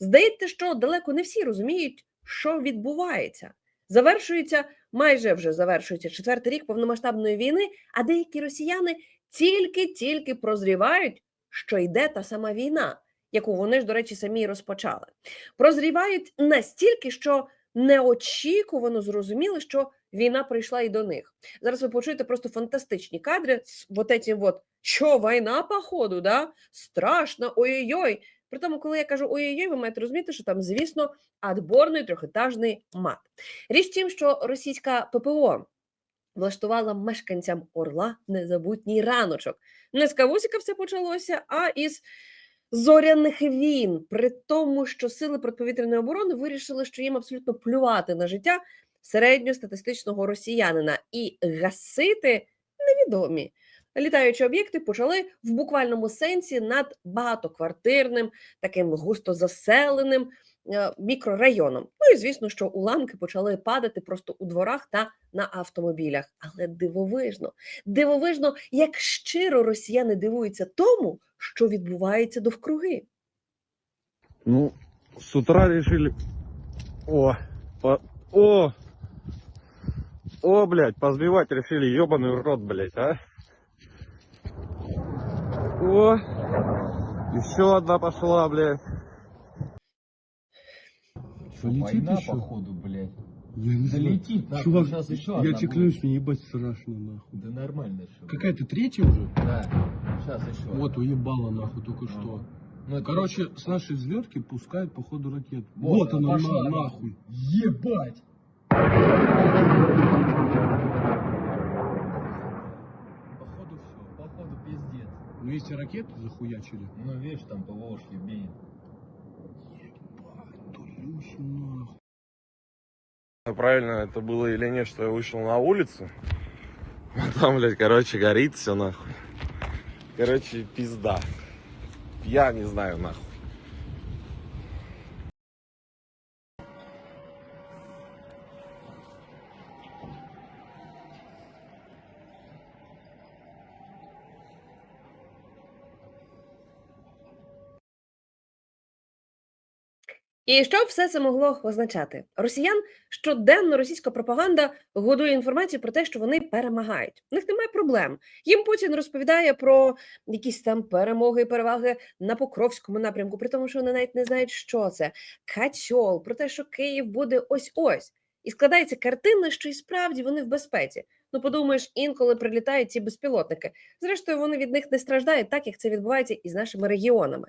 Здається, що далеко не всі розуміють, що відбувається. Завершується майже вже завершується четвертий рік повномасштабної війни, а деякі росіяни тільки-тільки прозрівають, що йде та сама війна, яку вони ж, до речі, самі розпочали. Прозрівають настільки, що неочікувано зрозуміли, що війна прийшла і до них. Зараз ви почуєте просто фантастичні кадри з вот этим вот що війна, походу, да? Страшно, ой-ой-ой. При тому, коли я кажу ой-ой-ой, ви маєте розуміти, що там, звісно, адборний трьохетажний мат. Річ в тім, що російська ППО влаштувала мешканцям Орла незабутній раночок. Не з Кавусіка все почалося, а із зоряних війн. При тому, що сили протиповітряної оборони вирішили, що їм абсолютно плювати на життя середньостатистичного росіянина і гасити невідомі. Літаючі об'єкти почали в буквальному сенсі над багатоквартирним, таким густо заселеним е, мікрорайоном. Ну і звісно, що уламки почали падати просто у дворах та на автомобілях. Але дивовижно, дивовижно, як щиро росіяни дивуються тому, що відбувається довкруги. Ну, с утра решили... О, по- о, о, блядь, позбивать решили, ебаный рот, блядь, а. О, еще одна пошла, блядь. Что, Летит война, еще? походу, блядь. Я не Да знаю. летит, нахуй, Чувак, сейчас еще я одна тебе будет. клянусь, мне ебать страшно, нахуй. Да нормально все. Какая-то третья уже? Да, сейчас еще. Вот, уебала, нахуй, только Ага. что. Ну, это Короче, с нашей взлетки пускают, походу, ракету. Вот Вот, она пошла, на- нахуй. нахуй. Ебать! Ну, 200 ракет захуячили? Ну, видишь, там по Волжке бенит. Ебать, тулющий нахуй. Ну, правильно это было или нет, что я вышел на улицу. Там, блядь, короче, горит все нахуй. Короче, пизда. Я не знаю нахуй. І що все це могло означати? Росіян щоденно російська пропаганда годує інформацію про те, що вони перемагають. У них немає проблем. Їм Путін розповідає про якісь там перемоги і переваги на Покровському напрямку, при тому, що вони навіть не знають, що це Катьол, про те, що Київ буде ось ось. І складається картина, що і справді вони в безпеці. Ну, подумаєш, інколи прилітають ці безпілотники. Зрештою, вони від них не страждають, так як це відбувається і з нашими регіонами.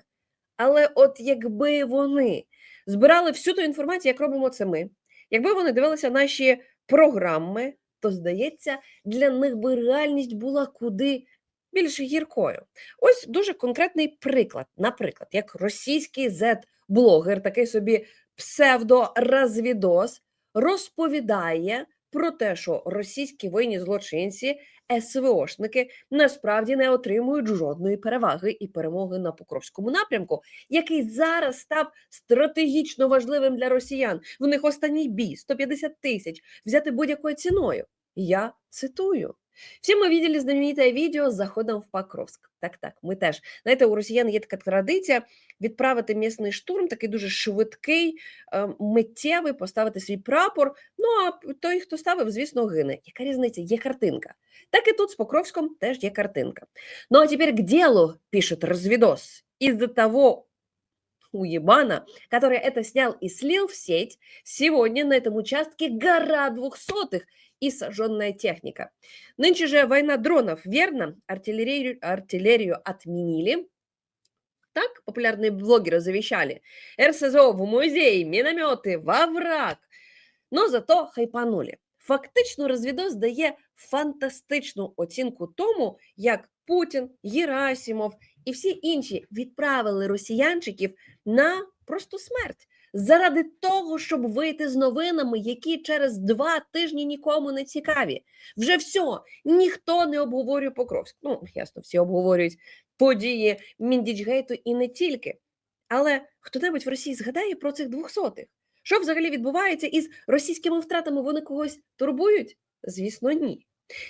Але от якби вони збирали всю ту інформацію, як робимо це ми. Якби вони дивилися наші програми, то здається, для них би реальність була куди більш гіркою. Ось дуже конкретний приклад. Наприклад, як російський зет-блогер, такий собі псевдоразвідос, розповідає про те, що російські воєнні злочинці, СВОшники насправді не отримують жодної переваги і перемоги на Покровському напрямку, який зараз став стратегічно важливим для росіян. В них останній бій 150 тисяч взяти будь-якою ціною. Я цитую. Всі ми видели знамените відео з заходом в Покровськ. Так, так, ми теж. Знаєте, у росіян є така традиція відправити місний штурм, такий дуже швидкий, е, миттєвий, поставити свій прапор. Ну а той, хто ставив, звісно, гине. Яка різниця? Є картинка. Так і тут з Покровськом теж є картинка. Ну а тепер к делу, пишет разведос. Из-за того уебана, который это снял и слил в сеть, сегодня на этом участке гора двухсотых и сожженная техника. Нынче же война дронов, верно? Артиллерию, артиллерию отменили. Так популярные блогеры завещали. РСЗО в музей, міномети, во враг. Но зато хайпанули. Фактично, розвідос дає фантастичну оцінку тому, як Путін, Єрасімов і всі інші відправили росіянчиків на просто смерть заради того, щоб вийти з новинами, які через два тижні нікому не цікаві. Вже все, ніхто не обговорює Покровськ. Ну, ясно, всі обговорюють події Міндічгейту і не тільки. Але хто-небудь в Росії згадає про цих двохсотих? Що взагалі відбувається із російськими втратами? Вони когось турбують? Звісно, ні.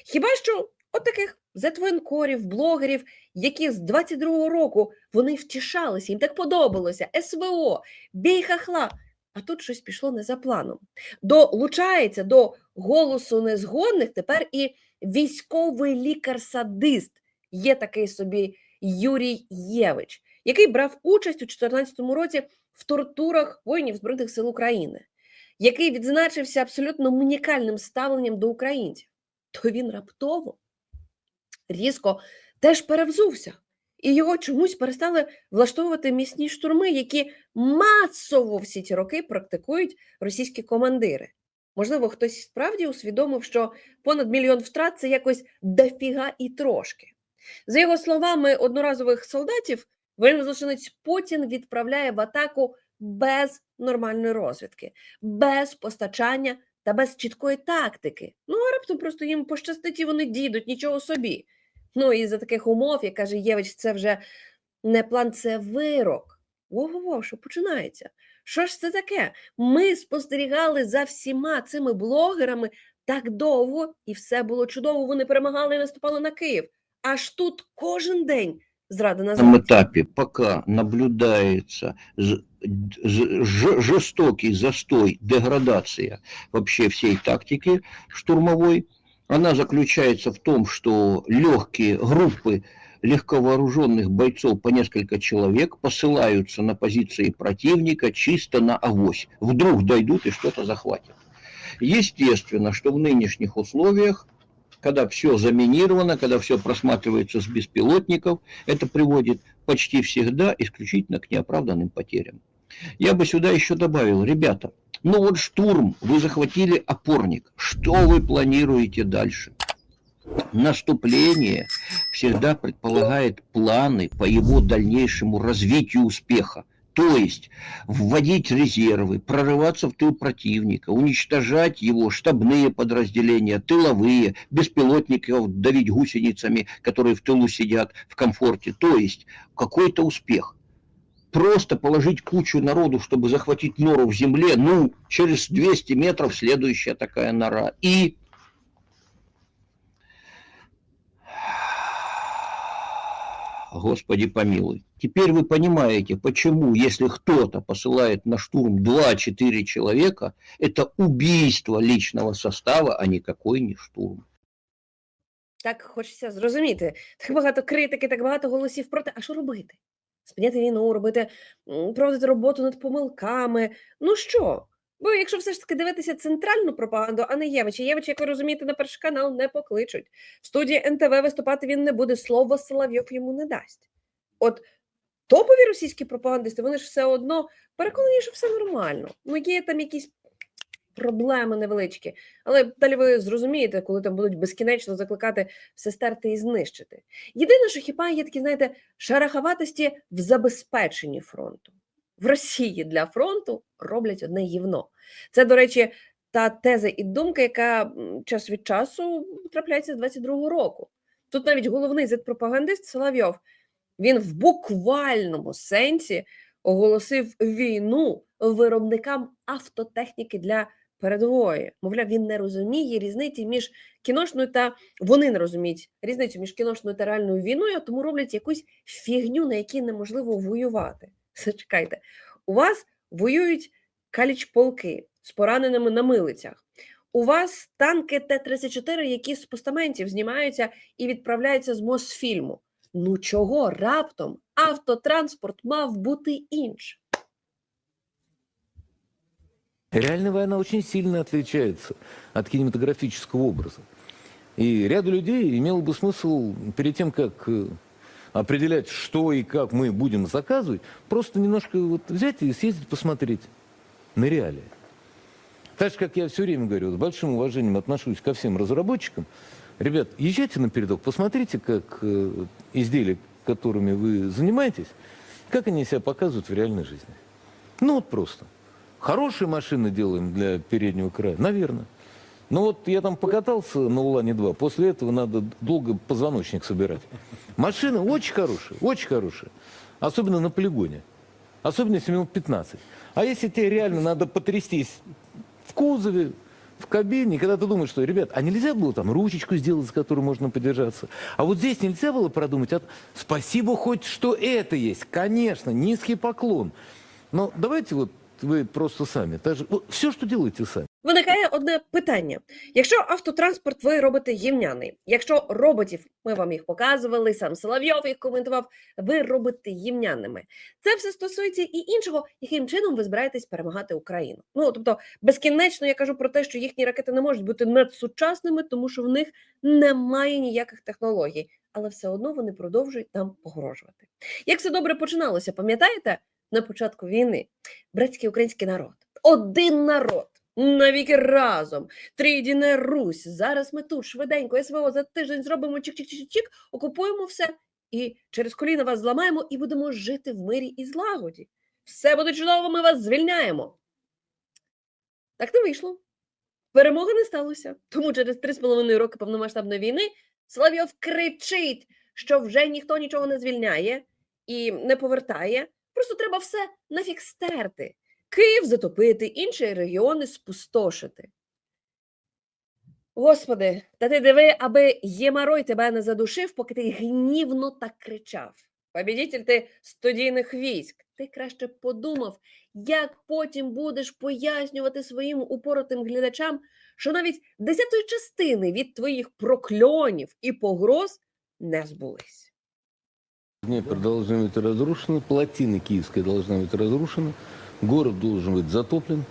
Хіба що от таких зетвоєнкорів, блогерів, які з 22-го року вони втішалися, їм так подобалося. СВО, бій хахла. А тут щось пішло не за планом. Долучається до голосу незгодних тепер і військовий лікар-садист. Є такий собі Юрій Євич, який брав участь у 2014 році в тортурах воїнів Збройних сил України, який відзначився абсолютно унікальним ставленням до українців. То він раптово різко теж перевзувся. І його чомусь перестали влаштовувати місні штурми, які масово всі ці роки практикують російські командири. Можливо, хтось справді усвідомив, що понад мільйон втрат це якось дофіга і трошки. За його словами, одноразових солдатів воєнний злочинець Путін відправляє в атаку без нормальної розвідки, без постачання та без чіткої тактики. Ну а раптом просто їм пощастить і вони дійдуть нічого собі. Ну і за таких умов, як каже Євич, це вже не план, це вирок. Ого, що починається? Що ж це таке? Ми спостерігали за всіма цими блогерами так довго, і все було чудово. Вони перемагали і наступали на Київ. Аж тут кожен день зрада на этом зраді. этапе, пока наблюдается ж- ж- ж- жестокий застой, деградация вообще всей тактики штурмовой, она заключается в том, что легкие группы легковооруженных бойцов по несколько человек посылаются на позиции противника чисто на авось. Вдруг дойдут и что-то захватят. Естественно, что в нынешних условиях когда все заминировано, когда все просматривается с беспилотников, это приводит почти всегда исключительно к неоправданным потерям. Я бы сюда еще добавил, ребята, ну вот штурм, вы захватили опорник, что вы планируете дальше? Наступление всегда предполагает планы по его дальнейшему развитию успеха. То есть вводить резервы, прорываться в тыл противника, уничтожать его штабные подразделения, тыловые, беспилотников давить гусеницами, которые в тылу сидят в комфорте. То есть какой-то успех. Просто положить кучу народу, чтобы захватить нору в земле, ну, через 200 метров следующая такая нора. И Господи помилуй. Теперь вы понимаете, почему, если кто-то посылает на штурм 2-4 человека, это убийство личного состава, а никакой не штурм. Так хочеться зрозуміти. Так багато критики, так багато голосів проти. А що робити? Спиняти війну, робити, проводити роботу над помилками. Ну що? Бо якщо все ж таки дивитися центральну пропаганду, а не Євича, Євича, як ви розумієте, на перший канал не покличуть. В студії НТВ виступати він не буде, слово Соловйов йому не дасть. От топові російські пропагандисти, вони ж все одно переконані, що все нормально. Ну, є там якісь проблеми невеличкі. Але далі ви зрозумієте, коли там будуть безкінечно закликати все стерти і знищити. Єдине, що хіба є такі, знаєте, шараховатості в забезпеченні фронту. В Росії для фронту роблять одне гівно. Це, до речі, та теза і думка, яка час від часу трапляється з 22-го року. Тут навіть головний зет-пропагандист Соловйов, він в буквальному сенсі оголосив війну виробникам автотехніки для передової. Мовляв, він не розуміє різниці між кіношною та вони не розуміють різницю між кіношною та реальною війною, тому роблять якусь фігню, на якій неможливо воювати. Зачекайте, у вас воюють каліч-полки з пораненими на милицях. У вас танки Т-34, які з постаментів знімаються і відправляються з Мосфільму. Ну чого раптом автотранспорт мав бути іншим? Реальная война очень сильно отличается от кинематографического образа. И ряду людей имело бы смысл перед тем, как э, определять, что и как мы будем заказывать, просто немножко вот взять и съездить посмотреть на реалии. Так же, как я все время говорю, с большим уважением отношусь ко всем разработчикам. Ребят, езжайте на передок, посмотрите, как э, изделия, которыми вы занимаетесь, как они себя показывают в реальной жизни. Ну вот просто. Хорошие машины делаем для переднего края? Наверное. Но вот я там покатался на Улане-2, после этого надо долго позвоночник собирать. Машины очень хорошие, очень хорошие. Особенно на полигоне. Особенно если минут 15. А если тебе реально надо потрястись в кузове, в кабине, когда ты думаешь, что, ребят, а нельзя было там ручечку сделать, с которой можно подержаться? А вот здесь нельзя было продумать? А спасибо хоть, что это есть. Конечно, низкий поклон. Но давайте вот вы просто сами. Даже, вот все, что делаете сами. Виникає одне питання: якщо автотранспорт ви робите гімняний, якщо роботів ми вам їх показували, сам Соловйов їх коментував, ви робите гімняними. Це все стосується і іншого, яким чином ви збираєтесь перемагати Україну. Ну тобто, безкінечно я кажу про те, що їхні ракети не можуть бути надсучасними, тому що в них немає ніяких технологій, але все одно вони продовжують нам погрожувати. Як все добре починалося, пам'ятаєте? На початку війни братський український народ, один народ. Навіки разом, трійдіне Русь. Зараз ми тут швиденько СВО за тиждень зробимо чик-чик-чик-чик, окупуємо все і через коліна вас зламаємо і будемо жити в мирі і злагоді. Все буде чудово, ми вас звільняємо. Так не вийшло. Перемоги не сталося. Тому через 3,5 роки повномасштабної війни Соловйов кричить, що вже ніхто нічого не звільняє і не повертає. Просто треба все нафіг стерти. Київ затопити, інші регіони спустошити. Господи, та ти диви, аби Ємарой тебе не задушив, поки ти гнівно так кричав. Побідітель ти студійних військ. Ти краще подумав, як потім будеш пояснювати своїм упоротим глядачам, що навіть десятої частини від твоїх прокльонів і погроз не збулись. Днепр должны быть разрушены, плотина Киевская должна быть разрушена, город должен быть затоплен,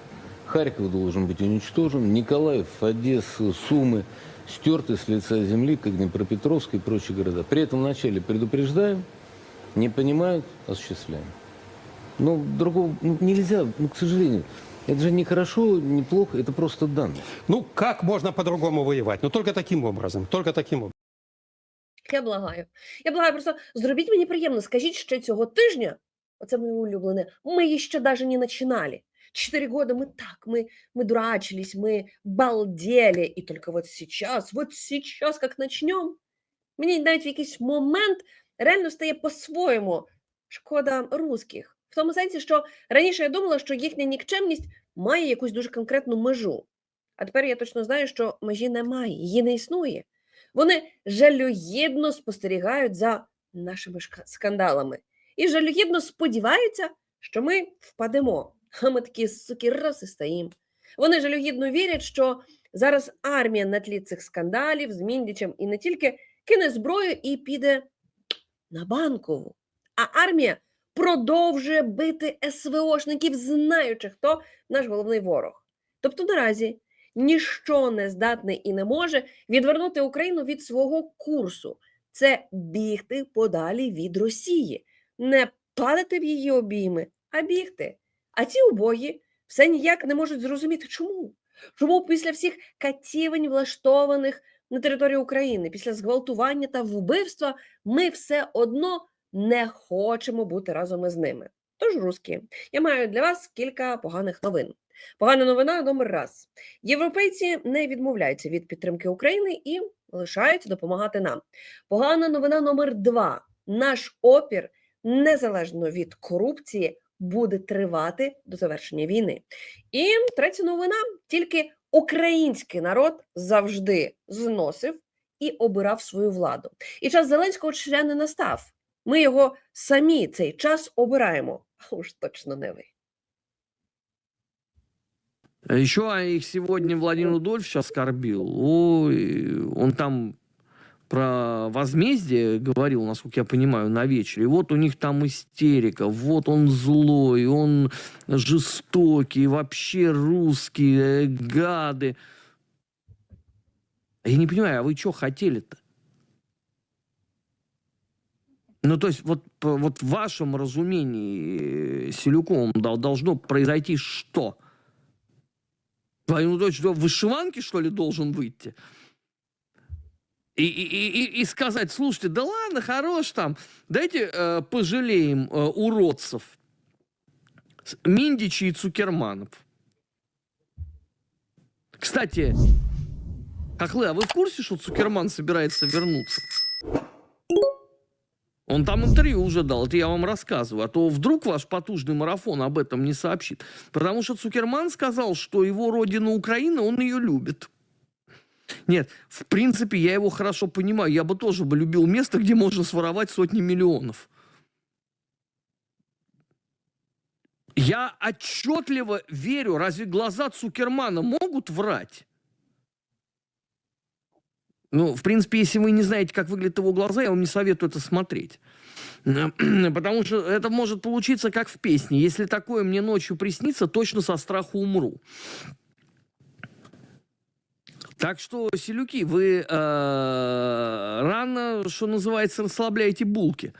Харьков должен быть уничтожен, Николаев, Одесса, Сумы стерты с лица земли, как Днепропетровск и прочие города. При этом вначале предупреждаем, не понимают, осуществляем. Но другого ну, нельзя, ну, к сожалению. Это же не хорошо, не плохо, это просто данность. Ну, как можно по-другому воевать? Ну, только таким образом, только таким образом. Я благаю. Я благаю, просто зробіть мені приємно, скажіть ще цього тижня, оце моє улюблене, ми ще даже не начинали. Четыре года мы так, мы, мы дурачились, мы балдели, и только вот сейчас, вот сейчас, как начнем, мені навіть в якийсь момент реально стає по-своєму шкода русських. В тому сенсі, що раніше я думала, що їхня нікчемність має якусь дуже конкретну межу. А тепер я точно знаю, що межі немає, її не існує. Вони жалюгідно спостерігають за нашими скандалами і жалюгідно сподіваються, що ми впадемо. А ми такі суки раз і стоїмо. Вони жалюгідно вірять, що зараз армія на тлі цих скандалів з Міндічем і не тільки кине зброю і піде на банкову. А армія продовжує бити СВОшників, знаючи, хто наш головний ворог. Тобто наразі ніщо не здатне і не може відвернути Україну від свого курсу. Це бігти подалі від Росії, не падати в її обійми, а бігти. А ці убогі все ніяк не можуть зрозуміти, чому. Чому після всіх катівень, влаштованих на території України, після зґвалтування та вбивства, ми все одно не хочемо бути разом із ними. Тож, русські, я маю для вас кілька поганих новин. Погана новина номер раз. Європейці не відмовляються від підтримки України і лишаються допомагати нам. Погана новина номер два. Наш опір, незалежно від корупції, буде тривати до завершення війни. І третя новина: тільки український народ завжди зносив і обирав свою владу. І час Зеленського ще не настав. Ми його самі цей час обираємо, а уж точно не ви. Еще их сегодня Владимир Рудольфович оскорбил. Ой, он там про возмездие говорил, насколько я понимаю, на вечере. Вот у них там истерика, вот он злой, он жестокий, вообще русские, э, гады. Я не понимаю, а вы что хотели-то? Ну, то есть, вот, вот в вашем разумении э, Селюковым дол- должно произойти что? Твою дочь в вышиванке, что ли, должен выйти? И, и, и, и- сказать, слушайте, да ладно, хорош там, дайте э, пожалеем э, уродцев. Миндичи и Цукерманов. Кстати, Хохлы, а вы в курсе, что Цукерман собирается вернуться? Он там интервью уже дал, это я вам рассказываю. А то вдруг ваш потужный марафон об этом не сообщит. Потому что Цукерман сказал, что его родина Украина, он ее любит. Нет, в принципе, я его хорошо понимаю. Я бы тоже бы любил место, где можно своровать сотни миллионов. Я отчетливо верю, разве глаза Цукермана могут врать? Ну, в принципе, если вы не знаете, как выглядят его глаза, я вам не советую это смотреть. Потому что это может получиться как в песне. Если такое мне ночью приснится, точно со страху умру. Так что, селюки, вы э, рано, что называется, расслабляете булки.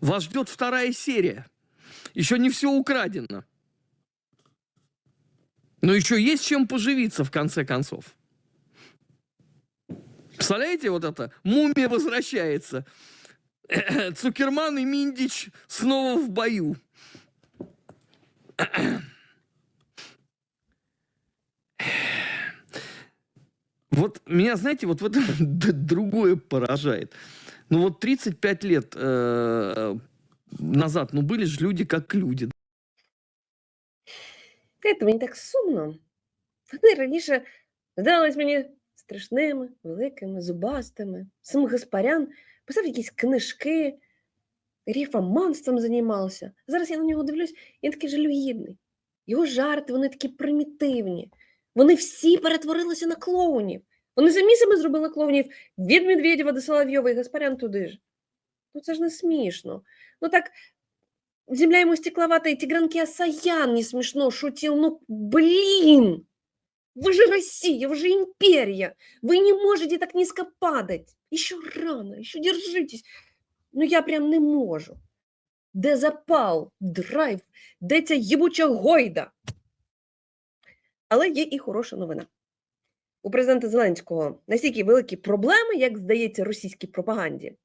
Вас ждет вторая серия. Еще не все украдено. Но еще есть чем поживиться, в конце концов. Представляете, вот это? Мумия возвращается. Цукерман и Миндич снова в бою. Вот меня, знаете, вот в этом д- другое поражает. Ну вот 35 лет э, назад, ну были же люди как люди. Знаєте, мені так сумно. Вони раніше здавались мені страшними, великими, зубастими. Сам Гаспарян писав якісь книжки, ріфаманством займався. Зараз я на нього дивлюсь, він такий жалюгідний. Його жарти, вони такі примітивні. Вони всі перетворилися на клоунів. Вони самі себе зробили клоунів від Медведєва до Соловйова і Гаспарян туди ж. Ну це ж не смішно. Ну так Земля ему стекловатая, Тигранки Асаян не смешно шутил. Ну, блин! Вы же Россия, вы же империя. Вы не можете так низко падать. Еще рано, еще держитесь. Ну, я прям не можу. Де запал, драйв, де ця їбуча гойда? Але є і хороша новина. У президента Зеленського настільки великі проблеми, як здається, російській пропаганді.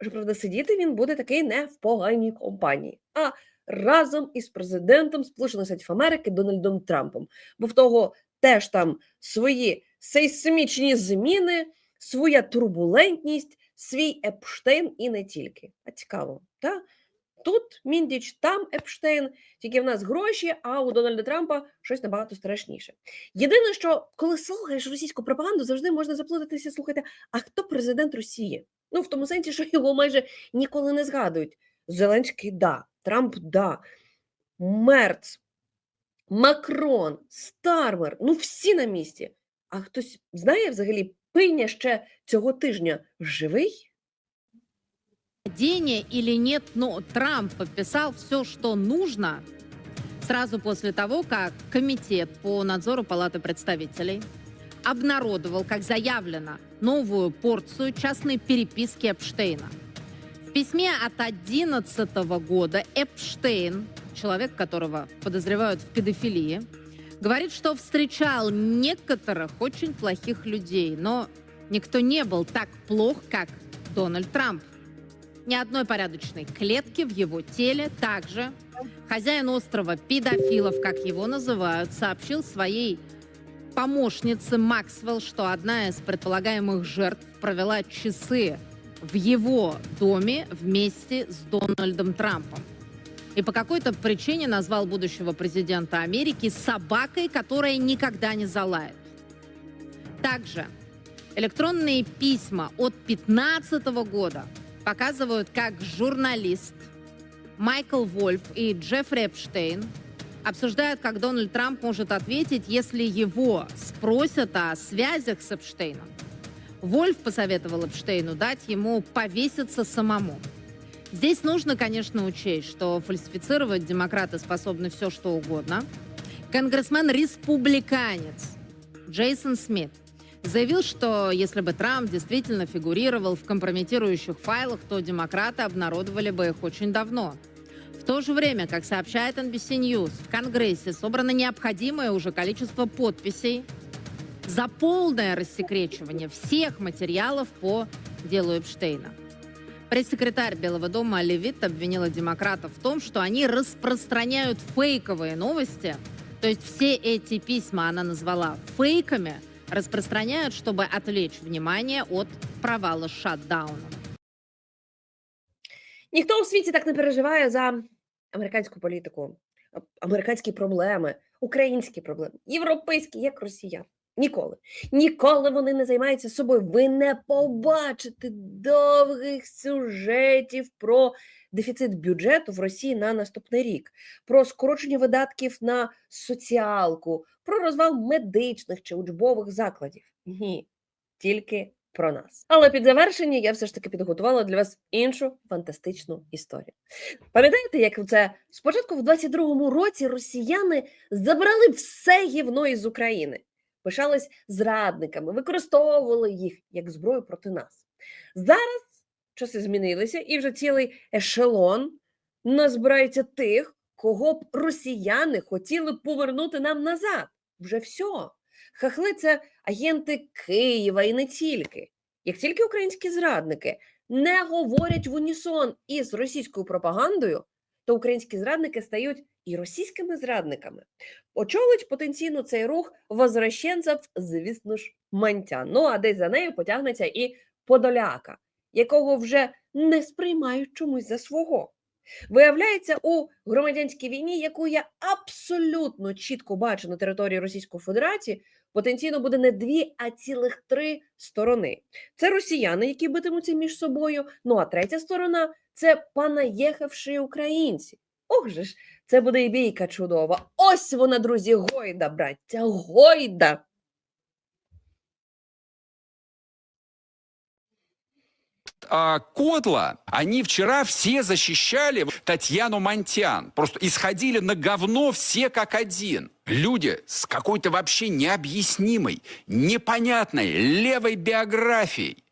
Що, правда, сидіти він буде такий не в поганій компанії, а разом із президентом Сполучених Штатів Америки Дональдом Трампом. Бо в того теж там свої сейсмічні зміни, своя турбулентність, свій Епштейн і не тільки. А цікаво, так? Тут Міндіч, там Епштейн, тільки в нас гроші, а у Дональда Трампа щось набагато страшніше. Єдине, що коли слухаєш російську пропаганду, завжди можна заплутатися, слухати, а хто президент Росії? Ну, в тому сенсі, що його майже ніколи не згадують. Зеленський да, Трамп да, Мерц, Макрон, Стармер, ну всі на місці. А хтось знає взагалі, пиня ще цього тижня живий? Падение или нет, но Трамп подписал все, что нужно сразу после того, как Комитет по надзору Палаты представителей обнародовал, как заявлено, новую порцию частной переписки Эпштейна. В письме от 2011 года Эпштейн, человек, которого подозревают в педофилии, говорит, что встречал некоторых очень плохих людей, но никто не был так плох, как Дональд Трамп. Ни одной порядочной клетки в его теле. Также хозяин острова педофилов, как его называют, сообщил своей помощнице Максвелл, что одна из предполагаемых жертв провела часы в его доме вместе с Дональдом Трампом. И по какой-то причине назвал будущего президента Америки собакой, которая никогда не залает. Также электронные письма от 2015 года показывают, как журналист Майкл Вольф и Джеффри Эпштейн обсуждают, как Дональд Трамп может ответить, если его спросят о связях с Эпштейном. Вольф посоветовал Эпштейну дать ему повеситься самому. Здесь нужно, конечно, учесть, что фальсифицировать демократы способны все, что угодно. Конгрессмен-республиканец Джейсон Смит заявил, что если бы Трамп действительно фигурировал в компрометирующих файлах, то демократы обнародовали бы их очень давно. В то же время, как сообщает NBC News, в Конгрессе собрано необходимое уже количество подписей за полное рассекречивание всех материалов по делу Эпштейна. Пресс-секретарь Белого дома Левит обвинила демократов в том, что они распространяют фейковые новости, то есть все эти письма она назвала фейками, распространяют, чтобы отвлечь внимание от провала шатдауна. Ніхто у світі так не переживає за американську політику, а- американські проблеми, українські проблеми, європейські, як росіян. Ніколи. Ніколи вони не займаються собою. Ви не побачите довгих сюжетів про дефіцит бюджету в Росії на наступний рік, про скорочення видатків на соціалку, про розвал медичних чи учбових закладів. Ні, тільки про нас. Але під завершення я все ж таки підготувала для вас іншу фантастичну історію. Пам'ятаєте, як це спочатку в 22-му році росіяни забрали все гівно із України, пишались зрадниками, використовували їх як зброю проти нас. Зараз часи змінилися, і вже цілий ешелон назбирається тих, кого б росіяни хотіли повернути нам назад. Вже все. Хахли це агенти Києва і не тільки. Як тільки українські зрадники не говорять в унісон із російською пропагандою, то українські зрадники стають і російськими зрадниками. Очолить потенційно цей рух возвращенців, звісно ж, Мантян. Ну а десь за нею потягнеться і Подоляка, якого вже не сприймають чомусь за свого. Виявляється, у громадянській війні, яку я абсолютно чітко бачу на території Російської Федерації, потенційно буде не дві, а цілих три сторони. Це росіяни, які битимуться між собою. Ну а третя сторона це понаїхавши українці. Ох же ж, це буде і бійка чудова. Ось вона, друзі, гойда, браття, гойда. а, Котла, они вчера все защищали Татьяну Монтян. Просто исходили на говно все как один. Люди с какой-то вообще необъяснимой, непонятной левой биографией.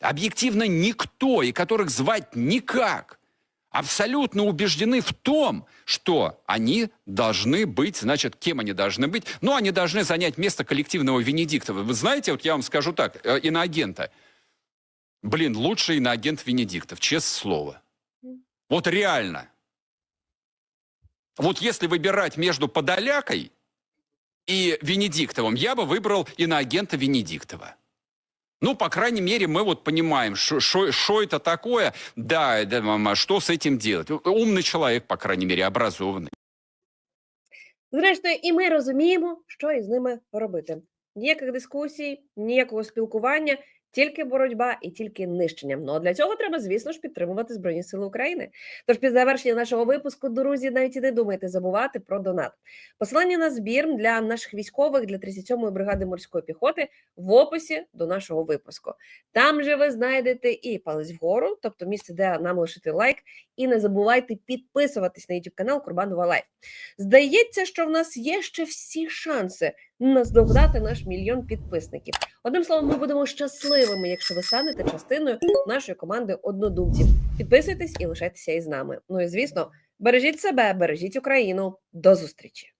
Объективно никто, и которых звать никак. Абсолютно убеждены в том, что они должны быть, значит, кем они должны быть? Ну, они должны занять место коллективного Венедиктова. Вы знаете, вот я вам скажу так, э, иноагента. Блин, лучший иноагент Венедиктов, честное слово. Вот реально. Вот если выбирать между Подолякой и Венедиктовым, я бы выбрал иноагента Венедиктова. Ну, по крайней мере, мы вот понимаем, что это такое, да, да, мама, что с этим делать. Умный человек, по крайней мере, образованный. Зрештою, і ми розуміємо, що із ними робити. Ніяких дискусій, ніякого спілкування, тільки боротьба і тільки нищення. Ну а для цього треба, звісно ж, підтримувати Збройні Сили України. Тож під завершення нашого випуску, друзі, навіть і не думайте забувати про донат. Посилання на збір для наших військових для 37-ї бригади морської піхоти в описі до нашого випуску. Там же ви знайдете і палець вгору, тобто місце, де нам лишити лайк, і не забувайте підписуватись на YouTube канал Курбанова Лайф. Здається, що в нас є ще всі шанси наздогнати наш мільйон підписників. Одним словом, ми будемо щасливими, якщо ви станете частиною нашої команди однодумців. Підписуйтесь і лишайтеся із нами. Ну і звісно, бережіть себе, бережіть Україну. До зустрічі!